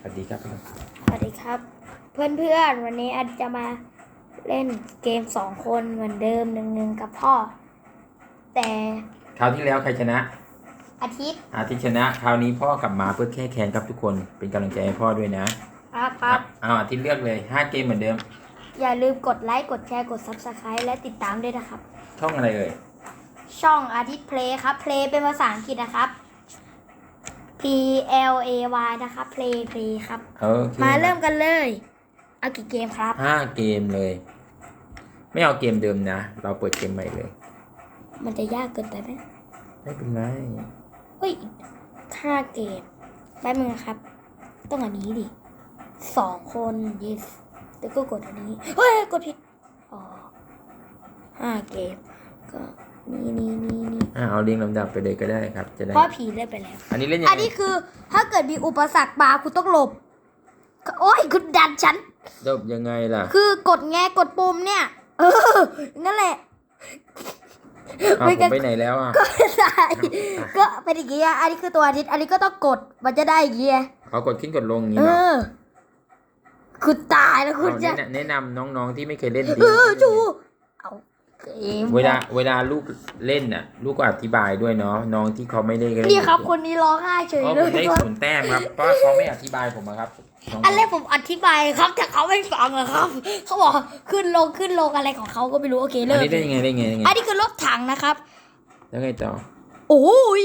สวัสดีครับ สวัสดีครับ เพื่อนๆ วันนี้อันจะมาเล่นเกมสองคนเหมือนเดิมหนึ่งหนึ่งกับพ่อ แต่คราวที่แล้วใครชนะ อาทิตย์อาทิตย์ชนะ คราวนี้พ่อกลับมาเพื่อแค่แค้นครับทุกคน เป็นกำลังใจให้พ่อด้วยนะครับครับ เอาอาทิตย์เลือกเลยห้าเกมเหมือนเดิม อย่าลืมกดไลค์ กดแชร์ กด Subscribe และติดตามด้วยนะครับ ช่องอะไรเอ่ย ช่องอาทิตย์เพลย์ครับ เพลย์เป็นภาษาอังกฤษนะครับ P L A Y นะครับเพลย์เพลย์ครับ โอเคมาเริ่มกันเลย เอากี่เกมครับ ห้าเกมเลย ไม่เอาเกมเดิมนะ เราเปิดเกมใหม่เลย มันจะยากเกินไปไหมไม่เป็นไร เฮ้ยห้าเกมแป๊บนึงนะครับ ต้องอันนี้ดิสองคน yes แล้วก็กดอันนี้ เฮ้ย กดผิด อ๋อห้าเกมก็ นี่นี่นี่นี่อ่าเอาเรียงลำดับไปเลยก็ได้ครับ จะได้ เพราะผีเล่นไปแล้ว อันนี้เล่นยังอันไงนี้คือถ้าเกิดมีอุปสรรคมาคุณต้องหลบ โอ้ยคุณดันฉัน จบยังไงล่ะคือกดแงกดปุ่มเนี่ย เออนั่นแหละ อ้าวไม่ผงั้มน ไปไหนแล้วอะ ก็ได้ก็เป็นอย่างงี้อะอันนี้คือตัวอาทิตย์อันนี้ก็ต้องกดมันจะได้อย่างงี้อะเอากดขึ้นกดลงอย่างนี้เอเหรออ คุณตายแล้วคุณเอาจะแนะนำแนะนำน้องๆที่ไม่เคยเล่นดีเออจูเอา เกมเวลาเวลาลูกเล่นน่ะ ลูกก็อธิบายด้วยเนาะน้องที่เขาไม่ได้เล่นนี่ครับ คนนี้ร้องไห้เฉยเพราะเลผมยได้ศูนย์แต้มครับเพราะว่าเขาไม่อธิบายผมอะครับน้องอันแรกผมอธิบายครับแต่เขาไม่ฟังอะครับเขาบอกขึ้นลงขึ้นลงอะไรของเขาก็ไม่รู้โอเคอัเลินกนี้ได้ยังไงได้ยังไงได้ยังไงอันนี้คือรถถังนะครับ แล้วไงต่อโอ้ย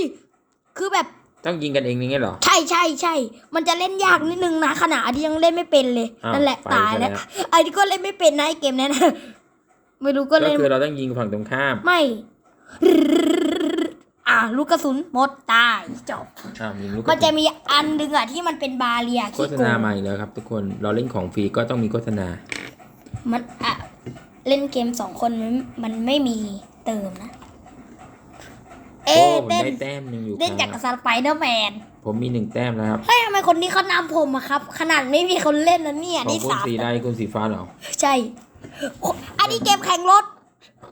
คือแบบต้องยิงกันเองนี่ไงเหรอ ใช่ใช่ใช่ มันจะเล่นยากนิดนึงนะขนาดที่ยังเล่นไม่เป็นเลยอ้าวนั่นแหละไปตายแล้วซะแล้วไอ้ที่ก็เล่นไม่เป็นนะไอ้เกมนี้นะ ไม่รู้ก็ก็เล่นคือเราต้องยิงฝั่งตรงข้ามไม่อ่าลูกกระสุนหมดตายจบอ้าวยิงลูกกมันระจะสุนมีอันหนึ่งอะที่มันเป็นบาเรียโฆขี้ษโกณางมาอีกแล้วครับ ทุกคนเราเล่นของฟรีก็ต้องมีโฆษณา มันอะเล่นเกมสองคนมันมันไม่มีเติมนะ เอ๊โอ้ะผมเล่นได้แต้มหนึ่งอยู่คเล่นจากรับสไปเดอร์แมนผมมีหนึ่งแต้มแล้วครับเฮ้ยทำไมคนนี้เขานำผมอะครับ ขนาดไม่มีคนเล่นนะเนี่ยของนี่คุณสามสีได้คุณสีฟ้าเหรอใช่ อันนี้เกมแข่งรถ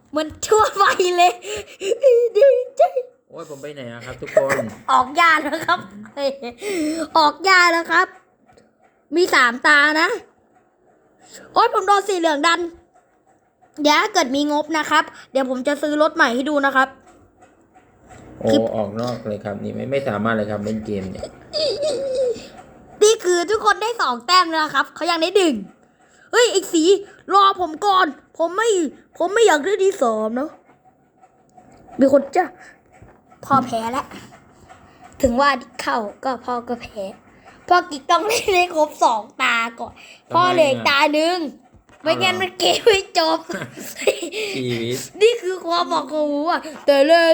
เหมือนทั่วไปเลยดีใจโอ้ยผมไปไหนอะครับ ทุกคน ออกยาแล้วครับเฮ้ยออกยาแล้วครับ มีสามตานะ โอ๊ยผมโดนสีเหลืองดัน เดี๋ยวถ้าเกิดมีงบนะครับ เดี๋ยวผมจะซื้อรถใหม่ให้ดูนะครับ โอ้ออกนอกเลยครับ นี่ไม่ไม่สามารถเลยครับเล่นเกมเนี่ย นี่คือทุกคนได้สองแต้มแล้วนะครับ เขายังได้ดึง เฮ้ยไอ้สีรอผมก่อน ผมไม่ ผมไม่อยากได้ที่สองเนาะมีคนจะพอแพ้แล้วถึงว่าเข้าก็พ่อก็แพ้พ่อกิ๊กต้องเล่นให้ครบสองตาก่อนพ่อเหลืออกตาหนึ่งไม่งั้นมันเกมไม่จบชีวิตนี่คือความบอกของหมูอะแต่เลย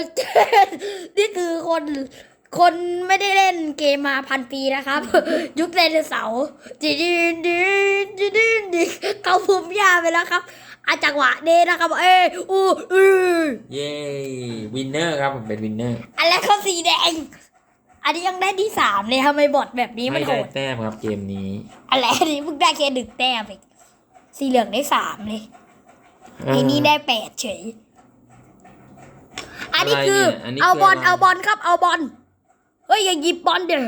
นี่คือคน คนไม่ได้เล่นเกมมาพันปีนะครับ ยุคไดโนเสาร์จีดีดีดีดีดีเขาภูมิยาไปแล้วครับอาจังหวะเดนะครับ เอยอู้อือเย้วินเนอร์ครับผมเป็นวินเนอร์อะไรเขาสีแดง อันนี้ยังได้ที่สามเลยทำไมบอดแบบนี้มัไม่นโหได้ดแต้มครับเกมนี้อะไรอันนี้มึงได้แค่หนึ่งแต้มเองสีเหลืองได้สามเลยไอ้นี่ได้แปดเฉย อันนี้คืออะไรเนี่ยอันนี้เอาบอลอะไร เอาบอลครับเอาบอล เฮ้ยอย่าหยิบบอลเดี๋ยว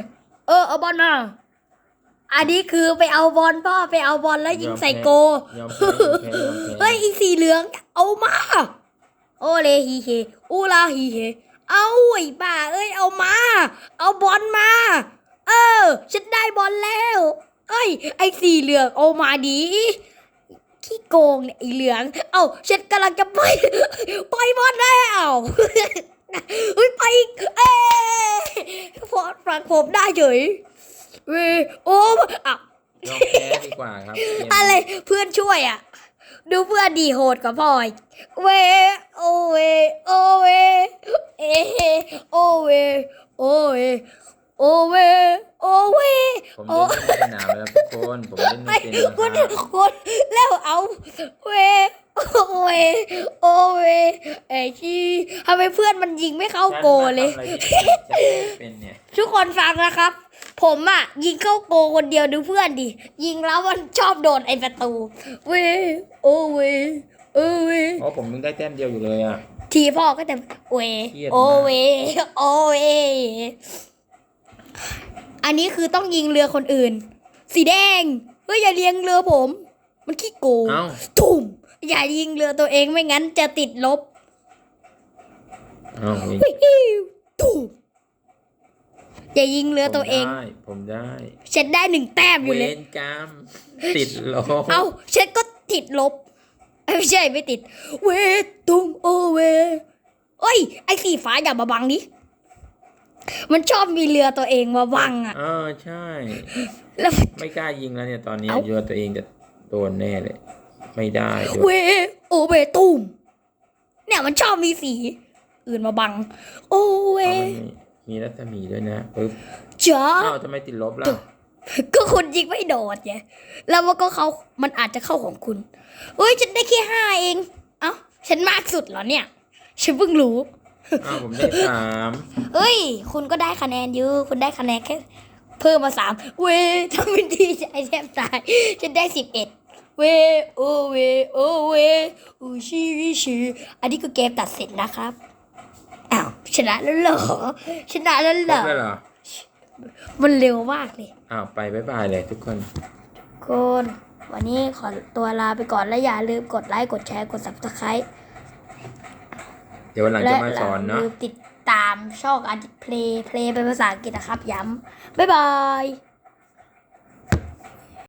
เออเอาบอลมา อันนี้คือไปเอาบอลพ่อไปเอาบอลแล้วยิงใส่โก ยอมแพ้ยอมแพ้ยอมแพ้ เฮ้ยอีสีเหลืองเอามา โอเลฮีเฮอูลาฮีเฮเอาไอ้บ้าเอ้ยเอามา เอาบอลมา เออ ฉันได้บอลแล้ว เอ้ย ไอ้สีเหลืองเอามาดีขี้โกงเนี่ยไอ้เหลือง เอ้าฉันกำลังจะไปไปบอลแล้วเฮ้ยไปอีกเอ้ย พอฝั่งผมได้เฉยเว้ยโอ้อะยอมแพ้ดีกว่าครับเกมอะไรเพื่อนช่วยอะ ดูเพื่อนดีโหดกับพ่อยเวโอเวโอเวเอโอเวโอเวโอเวโอเวผมโอ้ เล่นไม่สนามแล้วครับทุกคน ผมเล่นไม่ไอ้เป็นนะคุณครับคุณแล้วเอาเวโอ เวโอเวไอ้ที่ทำไมเพื่อนมันยิงไม่เข้าโกเลยฉันมาทำอะไรที่ฉันไม่เป็นเนี่ยทุกคนฟังนะครับ ผมอะ ยิงเข้าโกคนเดียวดูเพื่อนดิ ยิงแล้วมันชอบโดนไอ้ประตู เวโอเวเออเวเพราะผมยังได้แต้มเดียวอยู่เลยอะ ทีพ่อก็จะเวเครียดมากโอเวโอเวอันนี้คือต้องยิงเรือคนอื่น สีแดงเฮ้ยอย่าเลียงเรือผม มันขี้โกงเอ้าตุ่ม อย่ายิงเรือตัวเองไม่งั้นจะติดลบเอ้ามีวิวตุ่มอย่ายิงเรือตัวเอง ผมได้ผมได้ฉันได้หนึ่งแต้มอยู่เวเลย รกรรมติดลบเอาฉันก็ติดลบเอ้ยไม่ใช่ไม่ติด เวตุงโอเวเอ้ย ไอ้สีฟ้าอย่ามาบังดิมันชอบมีเรือตัวเองมาบังอะ เออใช่ แล้ว ไม่กล้ายิงแล้วเนี่ยตอนนี้เอ้าเยอะตัวเองจะโดนแน่เลย ไม่ได้ด้เววยโอเวตุมเนี่ยมันชอบมีสี อื่นมาบัง โอเวเอามันมีมีรัศมีด้วยนะปึ๊บจ้าอ้าวทำไมติดลบล่ะ ก็คุณยิงไม่โดดไงแล้วมันก็เขามันอาจจะเข้าของคุณเฮ้ยฉันได้แค่ห้าเอง เอ้าฉันมากสุดเหรอเนี่ย ฉันเพิ่งรู้อ้าวผมได้สามเอ้ย คุณก็ได้คะแนนเยอะคุณได้คะแนนแค่เพิ่มมาสามเว้ยทำเป็นดีใจแทบตาย ฉันได้สิบเอ็ด เว้ยโอเว้ยโอเว้ยอูชิวิชิอันนี้คือเกมตัดสินนะครับอ้าวชนะแล้วเหรอชนะแล้วคเหรรบอแล้วเหรอมันเร็วมากเลยอ้าวไปบ๊ายบายเลยทุกคนคุณวันนี้ขอตัวลาไปก่อนและอย่าลืมกดไลค์กดแชร์กด subscribe เดี๋ยววันหลังและจะมาสอนอย่าเนาะ ลืมติดตามช่องอาร์ติเพลย์เพลย์เป็นภาษาอังกฤษนะครับ ย้ำ บ๊ายบาย